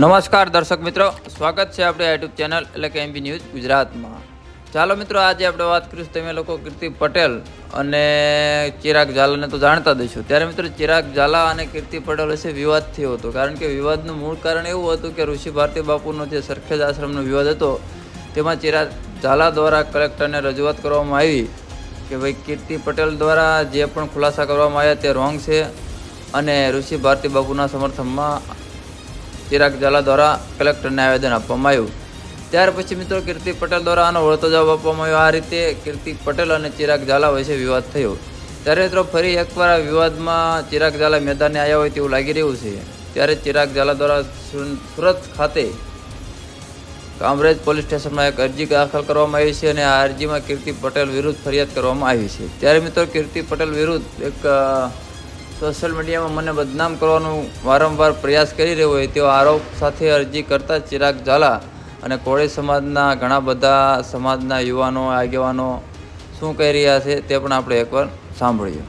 નમસ્કાર દર્શક મિત્રો, સ્વાગત છે આપણે યુટ્યુબ ચેનલ એટલે કે એમબી ન્યૂઝ ગુજરાતમાં. ચાલો મિત્રો, આજે આપણે વાત કરીશું તમે લોકો કીર્તિ પટેલ અને ચિરાગ ઝાલાને તો જાણતા દઈશું ત્યારે મિત્રો, ચિરાગ ઝાલા અને કીર્તિ પટેલ વિશે વિવાદ થયો હતો. કારણ કે વિવાદનું મૂળ કારણ એવું હતું કે ઋષિ ભારતી બાપુનો જે સરખેજ આશ્રમનો વિવાદ હતો, તેમાં ચિરાગ ઝાલા દ્વારા કલેક્ટરને રજૂઆત કરવામાં આવી કે ભાઈ, કીર્તિ પટેલ દ્વારા જે પણ ખુલાસા કરવામાં આવ્યા તે રોંગ છે અને ઋષિ ભારતી બાપુના સમર્થનમાં ચિરાગ ઝાલા દ્વારા કલેક્ટરને આવેદન આપવામાં આવ્યું. ત્યાર પછી મિત્રો કીર્તિ પટેલ દ્વારા આનો વળતો જવાબ આપવામાં આવ્યો. આ રીતે કીર્તિ પટેલ અને ચિરાગ ઝાલા વચ્ચે વિવાદ થયો. ત્યારે મિત્રો ફરી એકવાર આ વિવાદમાં ચિરાગ ઝાલા મેદાને આવ્યા હોય તેવું લાગી રહ્યું છે. ત્યારે ચિરાગ ઝાલા દ્વારા સુરત ખાતે કામરેજ પોલીસ સ્ટેશનમાં એક અરજી દાખલ કરવામાં આવી છે અને આ અરજીમાં કીર્તિ પટેલ વિરુદ્ધ ફરિયાદ કરવામાં આવી છે. ત્યારે મિત્રો કીર્તિ પટેલ વિરુદ્ધ એક સોશિયલ મીડિયામાં મને બદનામ કરવાનો વારંવાર પ્રયાસ કરી રહ્યો હોય તેવો આરોપ સાથે અરજી કરતા ચિરાગ ઝાલા અને કોળી સમાજના ઘણા બધા સમાજના યુવાનો, આગેવાનો શું કહી રહ્યા છે તે પણ આપણે એકવાર સાંભળીએ.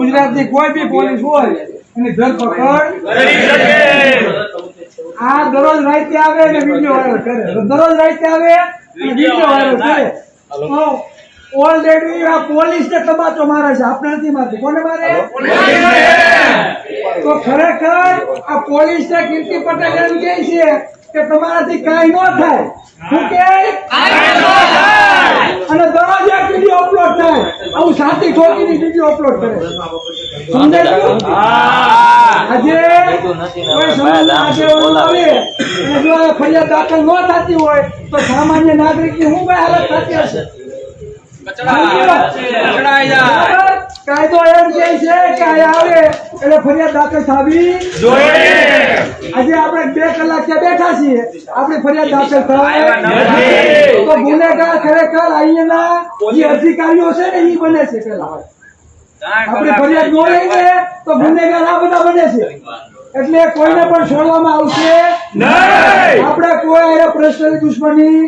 ગુજરાતની કોઈ બી પોલીસ હોય, એની ધરપકડ આ દરરોજ રાતે આવે અને વીડિયો વાયરલ કરે. દરરોજ રાતે આવે વીડિયો વાયરલ કરે. ઓલરેડી આ પોલીસ ને તબાચો મારે છે. આપણે નથી મારતી. કોને મારે? તો ખરેખર આ પોલીસ ને કીર્તિ પટેલ એમ કે છે કે તમારાથી કાંઈ ન થાય. શું કે? અને દરરોજ એક વીડિયો અપલોડ થાય. આવું સાથી ઠોકીની વીડિયો અપલોડ કરે સમજાયું આજે કોઈ સમાજના આગેવાનો આવે અને જો ફરિયાદ દાખલ ન થતી હોય તો સામાન્ય નાગરિકની શું કઈ હાલત થતી હશે? કાયદો એમ કે છે કે આવે એટલે ફરિયાદ દાખલ થવી આજે આપણે બે કલાક ત્યાં બેઠા છીએ. આપણી ફરિયાદ દાખલ થાય તો ગુનેગાર ખરેખર અહીંયાના જે અધિકારીઓ છે ને એ બને છે પેલા આપણે ફરિયાદ ન લઈને તો ગુનેગાર આ બધા બને છે. એટલે કોઈને પણ છોડવામાં આવશે આપણે કોઈ પ્રશ્નની દુશ્મની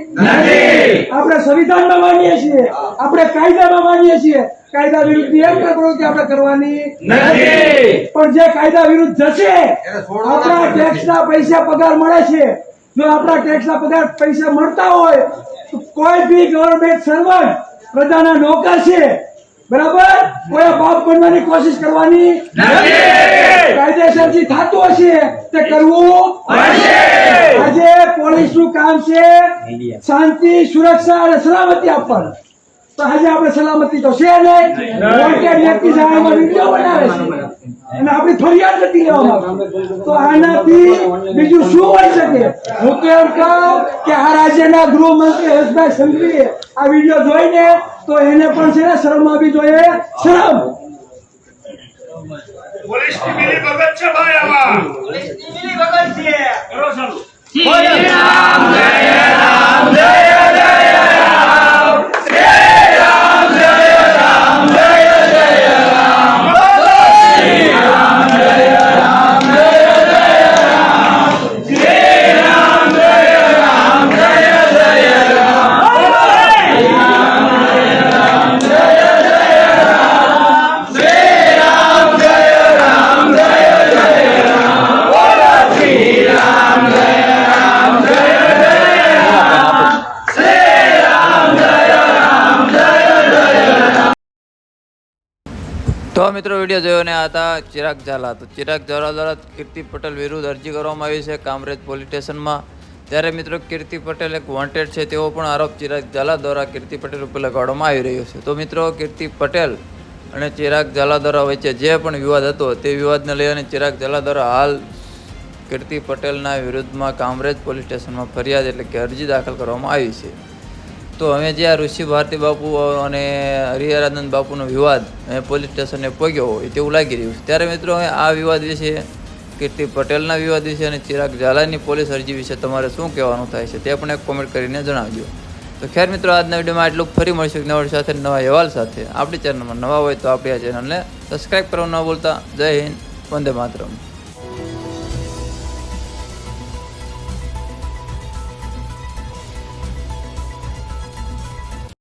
આપણે સંવિધાનમાં માનીએ છીએ. આપણે કાયદામાં માનીએ છીએ. કાયદા વિરુદ્ધ એમ પ્રવૃત્તિ આપણે કરવાની પણ જે કાયદા વિરુદ્ધ જશે આપણા ટેક્સ ના પૈસા પગાર મળે છે. જો આપણા ટેક્સ ના પગાર પૈસા મળતા હોય તો કોઈ બી ગવર્મેન્ટ સર્વન્ટ પ્રજાના નોકર છે બરાબર? કોઈ બાપ બનવાની કોશિશ કરવાની કાયદેસર જે થતું હશે તે કરવું આજે પોલીસનું કામ છે શાંતિ સુરક્ષા અને સલામતી આપવાનું. તો આજે આપણે સલામતી તો છે નહીં. વ્યક્તિ સામે વીડિયો બનાવે છે. અને આપણી ફરિયાદ નથી લેવામાં તો આનાથી બીજું શું હોય શકે? હું તો એમ કહું કે આ રાજ્યના ગૃહમંત્રી હર્ષભાઈ સંઘવીએ આ વીડિયો જોઈને તો એને પણ છે ને શરમ આવી જોઈએ. શરમ! પોલીસની મિલી ભગત છે ભાઈ આમાં. તો મિત્રો વીડિયો જોયો ને હતા ચિરાગ ઝાલા. તો ચિરાગ ઝાલા દ્વારા કીર્તિ પટેલ વિરુદ્ધ અરજી કરવામાં આવી છે કામરેજ પોલીસ સ્ટેશનમાં. ત્યારે મિત્રો કીર્તિ પટેલ એક વોન્ટેડ છે તેવો પણ આરોપ ચિરાગ ઝાલા દ્વારા કીર્તિ પટેલ ઉપર લગાડવામાં આવી રહ્યો છે. તો મિત્રો કીર્તિ પટેલ અને ચિરાગ ઝાલા દ્વારા વચ્ચે જે પણ વિવાદ હતો તે વિવાદને લઈને ચિરાગ ઝાલા દ્વારા હાલ કીર્તિ પટેલના વિરુદ્ધમાં કામરેજ પોલીસ સ્ટેશનમાં ફરિયાદ એટલે કે અરજી દાખલ કરવામાં આવી છે. તો જે આ ઋષિ ભારતી બાપુ અને હરિહરાનંદ બાપુનો વિવાદ પોલીસ સ્ટેશને પહોંચ્યો હોય તેવું લાગી રહ્યું છે. ત્યારે મિત્રો હવે આ વિવાદ વિશે, કીર્તિ પટેલના વિવાદ વિશે અને ચિરાગ ઝાલાની પોલીસ અરજી વિશે તમારે શું કહેવાનું થાય છે તે પણ એક કોમેન્ટ કરીને જણાવજો. તો ખેર મિત્રો, આજના વિડીયોમાં આટલું. ફરી મળશું નવા સાથે, નવા અહેવાલ સાથે. આપણી ચેનલમાં નવા હોય તો આપણી આ ચેનલને સબસ્ક્રાઈબ કરવા ન ભૂલતા. જય હિન્દ, વંદે માતરમ.